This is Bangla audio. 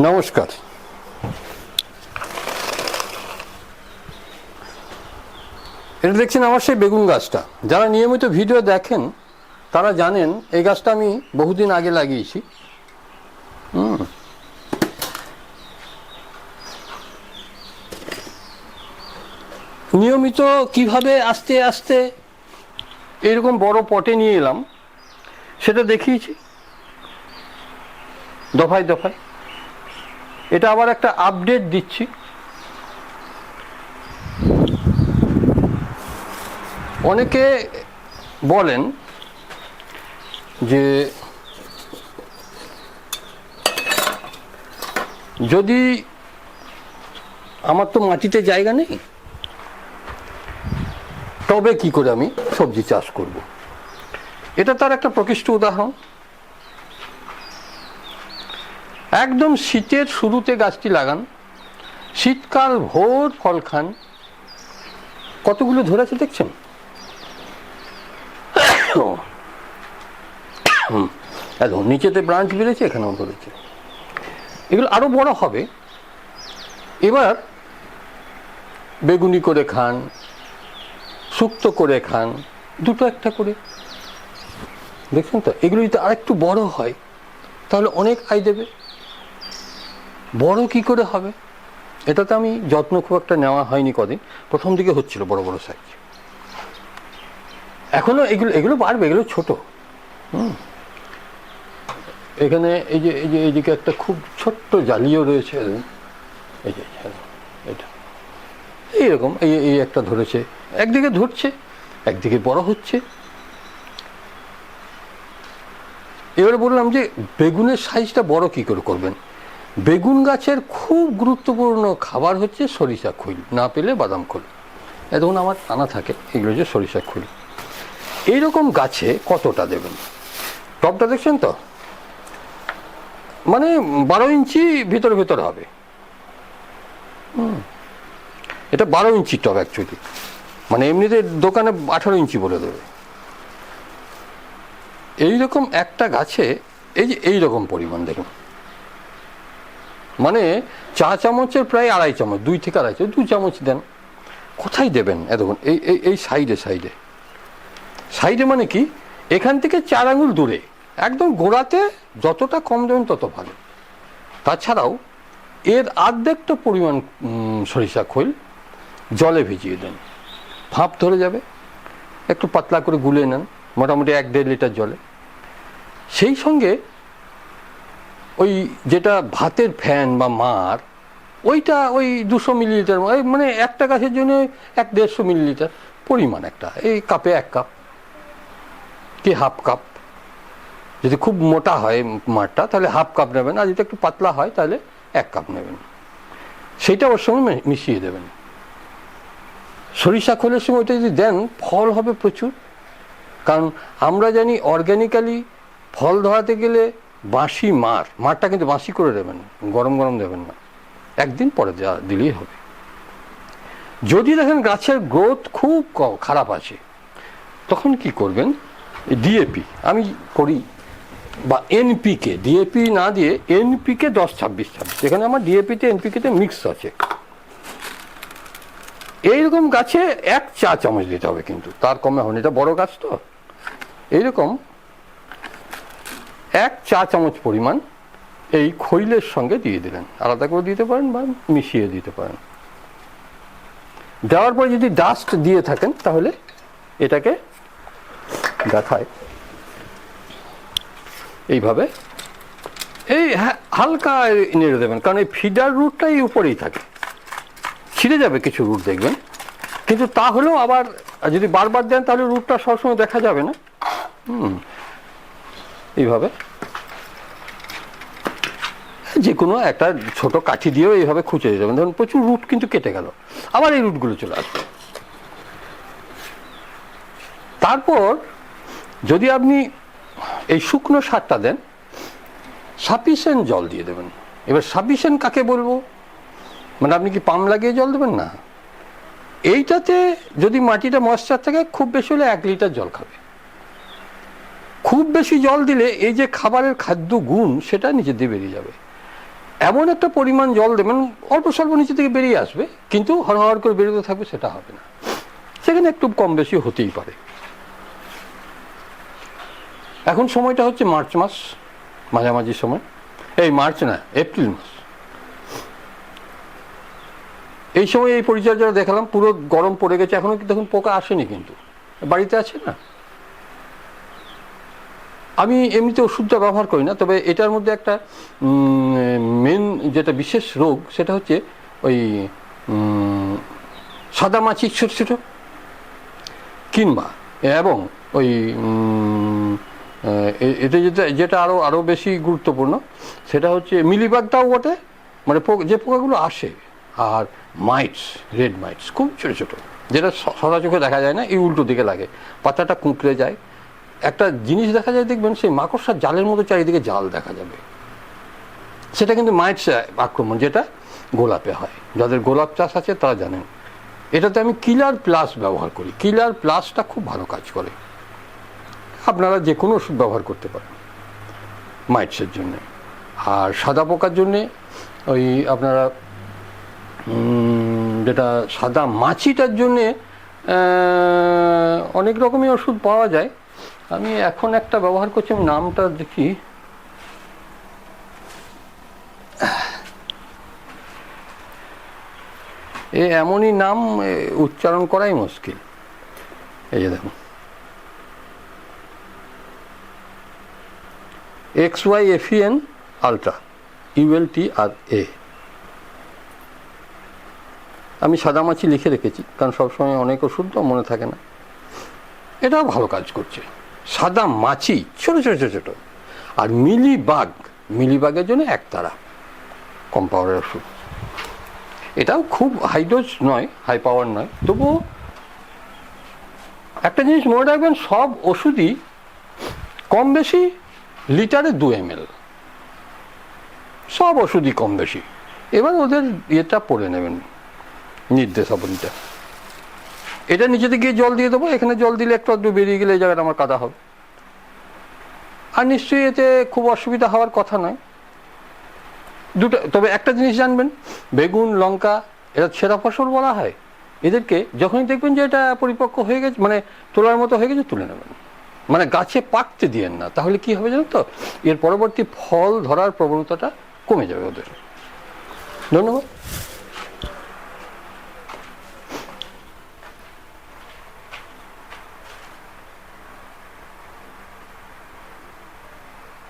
নমস্কার। এটা দেখছেন আমার সেই বেগুন গাছটা। যারা নিয়মিত ভিডিও দেখেন, তারা জানেন, এই গাছটা আমি বহুদিন আগে লাগিয়েছি। হুম। নিয়মিত কীভাবে আস্তে আস্তে এরকম বড় পটে নিয়ে এলাম, সেটা দেখিয়েছি। দফায় দফায়। এটা আবার একটা আপডেট দিচ্ছি। অনেকে বলেন যে যদি আমার তো মাটিতে জায়গা নেই, তবে কি করে আমি সবজি চাষ করব? এটা তার একটা প্রকৃষ্ট উদাহরণ। একদম শীতের শুরুতে গাছটি লাগান। শীতকাল ভোর ফল খান। কতগুলো ধরেছে দেখছেন? একদম নিচেতে ব্রাঞ্চ বেড়েছে, এখানেও ধরেছে। এগুলো আরও বড় হবে। এবার বেগুনি করে খান, শুক্তো করে খান, দুটো একটা করে। দেখছেন তো? এগুলো যদি আরেকটু বড় হয়, তাহলে অনেক আয় দেবে। বড় কি করে হবে? এটাতে আমি যত্ন খুব একটা নেওয়া হয়নি কদিন। প্রথম দিকে হচ্ছিল বড় বড় সাইজ এখনও এগুলো এগুলো বাড়বে, এগুলো ছোট। হুম। এখানে এই যে এই যে এইদিকে একটা খুব ছোট্ট জালিও রয়েছে। এই যে এটা। এইরকম, এই এই একটা ধরেছে। একদিকে ধরছে, একদিকে বড় হচ্ছে। এবারে বললাম যে, বেগুনের সাইজটা বড় কি করে করবেন? বেগুন গাছের খুব গুরুত্বপূর্ণ খাবার হচ্ছে সরিষা খৈল, না পেলে বাদাম খোল। এখন আমার আনা থাকে, এগুলো হচ্ছে সরিষা খৈল। এইরকম গাছে কতটা দেবেন? টপটা দেখছেন তো? মানে বারো ইঞ্চি ভিতরে ভিতরে হবে। এটা বারো ইঞ্চি টপ অ্যাকচুয়ালি মানে এমনিতে দোকানে আঠারো ইঞ্চি বলে দেবে। এইরকম একটা গাছে, এই যে এইরকম পরিমাণ দেখুন। মানে চা চামচের প্রায় আড়াই চামচ, দুই থেকে আড়াই চামচ, দু চামচ দেন। কোথায় দেবেন? এতক্ষণ এই এই এই সাইডে সাইডে। সাইডে মানে কি? এখান থেকে চার আঙুল দূরে। একদম গোড়াতে যতটা কম দেবেন তত ভালো। তাছাড়াও এর আর্ধেকটা পরিমাণ সরিষা খৈল জলে ভিজিয়ে দেন। ভাপ ধরে যাবে। একটু পাতলা করে গুলে নেন, মোটামুটি এক দেড় লিটার জলে। সেই সঙ্গে ওই যেটা ভাতের ফ্যান বা মার, ওইটা ওই দুশো মিলিলিটার মানে একটা গাছের জন্য এক দেড়শো মিলিলিটার পরিমাণ একটা, এই কাপে এক কাপ কি হাফ কাপ। যদি খুব মোটা হয় মাঠটা তাহলে হাফ কাপ নেবেন, আর যদি একটু পাতলা হয়, তাহলে এক কাপ নেবেন। সেইটা ওর সঙ্গে মিশিয়ে দেবেন। সরিষা খোলের সঙ্গে ওইটা যদি দেন, ফল হবে প্রচুর। কারণ আমরা জানি অর্গ্যানিক্যালি ফল ধরাতে গেলে বাঁশি মার, মারটা কিন্তু বাঁশি করে দেবেন, গরম গরম দেবেন না। একদিন পরে দেওয়া দিলেই হবে। যদি দেখেন গাছের গ্রোথ খুব খারাপ আছে, তখন কি করবেন? ডিএপি আমি করি, বা এনপিকে ডিএপি না দিয়ে এনপিকে দশ ছাব্বিশ ছাব্বিশ এখানে আমার ডিএপিতে এনপিকেতে মিক্স আছে। এইরকম গাছে এক চা চামচ দিতে হবে কিন্তু, তার কমে হবে এটা বড় গাছ তো। এইরকম এক চা চামচ পরিমাণ এই খৈলের সঙ্গে দিয়ে দিলেন। আলাদা করে দিতে পারেন বা মিশিয়ে দিতে পারেন। দেওয়ার পর যদি ডাস্ট দিয়ে থাকেন, তাহলে এটাকে দেখায় এইভাবে এই হালকা নেড়ে দেবেন। কারণ এই ফিডার রুটটাই উপরেই থাকে। ছিঁড়ে যাবে কিছু রুট দেখবেন। কিন্তু তাহলেও আবার যদি বারবার দেন, তাহলে রুটটা সবসময় দেখা যাবে না। হুম। এইভাবে। যে কোনো একটা ছোট কাঠি দিয়েও এইভাবে খুঁচে যাবেন। ধরুন প্রচুর রুট কিন্তু কেটে গেল। আবার এই রুটগুলো চলে আসবে। তারপর যদি আপনি এই শুকনো সারটা দেন, সাফিসিয়েন্ট জল দিয়ে দেবেন। এবার সাফিসিয়েন্ট কাকে বলব? মানে আপনি কি পাম লাগিয়ে জল দেবেন? না। এইটাতে যদি মাটিটা ময়শ্চার থাকে, খুব বেশি হলে এক লিটার জল খাবে। খুব বেশি জল দিলে এই যে খাবারের খাদ্য গুণ, সেটা নিচে দিয়ে বেরিয়ে যাবে। এমন একটা পরিমাণ জল দেবেন, অল্প স্বল্প নিচে থেকে বেরিয়ে আসবে, কিন্তু হরহর করে বেরোতে থাকবে, সেটা হবে না। সেখানে একটু কম বেশি হতেই পারে। এখন সময়টা হচ্ছে মার্চ মাস, মাঝামাঝি সময়। এই মার্চ না, এপ্রিল মাস। এই সময় এই পরিচর্যাটা দেখালাম, পুরো গরম পড়ে গেছে, এখনও কিন্তু দেখুন পোকা আসেনি কিন্তু। বাড়িতে আছে না? আমি এমনিতে ওষুধটা ব্যবহার করি না তবে এটার মধ্যে একটা মেন যেটা বিশেষ রোগ সেটা হচ্ছে ওই সাদা মাছি ছোট ছোট কিংবা এবং ওই উম, আহ, এ- এটা যেটা যেটা আরও আরও বেশি গুরুত্বপূর্ণ সেটা হচ্ছে মিলিবাগটাও বটে মানে যে পোকাগুলো আসে আর মাইটস রেড মাইটস খুব ছোটো ছোটো যেটা সদা চোখে দেখা যায় না এই উল্টো দিকে লাগে পাতাটা কুঁকড়ে যায় একটা জিনিস দেখা যায়, দেখবেন সেই মাকড়সার জালের মতো চারিদিকে জাল দেখা যাবে। সেটা কিন্তু মাইটস আক্রমণ, যেটা গোলাপে হয়। যাদের গোলাপ চাষ আছে, তারা জানেন। এটাতে আমি কিলার প্লাস ব্যবহার করি। কিলার প্লাসটা খুব ভালো কাজ করে। আপনারা যে কোনো ওষুধ ব্যবহার করতে পারেন মাইটসের জন্য। আর সাদা পোকার জন্যে, ওই আপনারা যেটা সাদা মাছিটার জন্যে অনেক রকমই ওষুধ পাওয়া যায়। আমি এখন একটা ব্যবহার করছি, আমি নামটা দেখি। এ এমনই নাম উচ্চারণ করাই মুশকিল। এই যে দেখুন। X Y এফিএন ultra U L T R A. আমি সাদামাছি লিখে রেখেছি, কারণ সবসময় অনেক ওষুধ তো মনে থাকে না। এটাও ভালো কাজ করছে। সাদা মাছি, ছোট ছোট ছোট ছোট। আর মিলিবাগ, মিলিবাগের জন্য একতারা কম পাওয়ারের ওষুধ। এটাও খুব হাই ডোজ নয় হাই পাওয়ার নয়। তবুও একটা জিনিস মনে রাখবেন, সব ওষুধই কম বেশি লিটারে দু এম এল সব ওষুধই কম বেশি। এবার ওদের ইয়েটা পড়ে নেবেন, নির্দেশাবলীটা। এটা নিচেতে গিয়ে জল দিয়ে দেবো, এখানে জল দিলে একটু আধটু বেরিয়ে গেলে এই জায়গাটা আমার কাদা হবে। আর নিশ্চয়ই এতে খুব অসুবিধা হওয়ার কথা নয়। দুটো, তবে একটা জিনিস জানবেন, বেগুন, লঙ্কা, এটা ছেঁড়া ফসল বলা হয়। এদেরকে যখনই দেখবেন যে এটা পরিপক্ক হয়ে গেছে মানে তোলার মতো হয়ে গেছে, তুলে নেবেন। মানে গাছে পাকতে দিয়েন না, তাহলে কি হবে জানো তো? এর পরবর্তী ফল ধরার প্রবণতাটা কমে যাবে ওদের। ধন্যবাদ।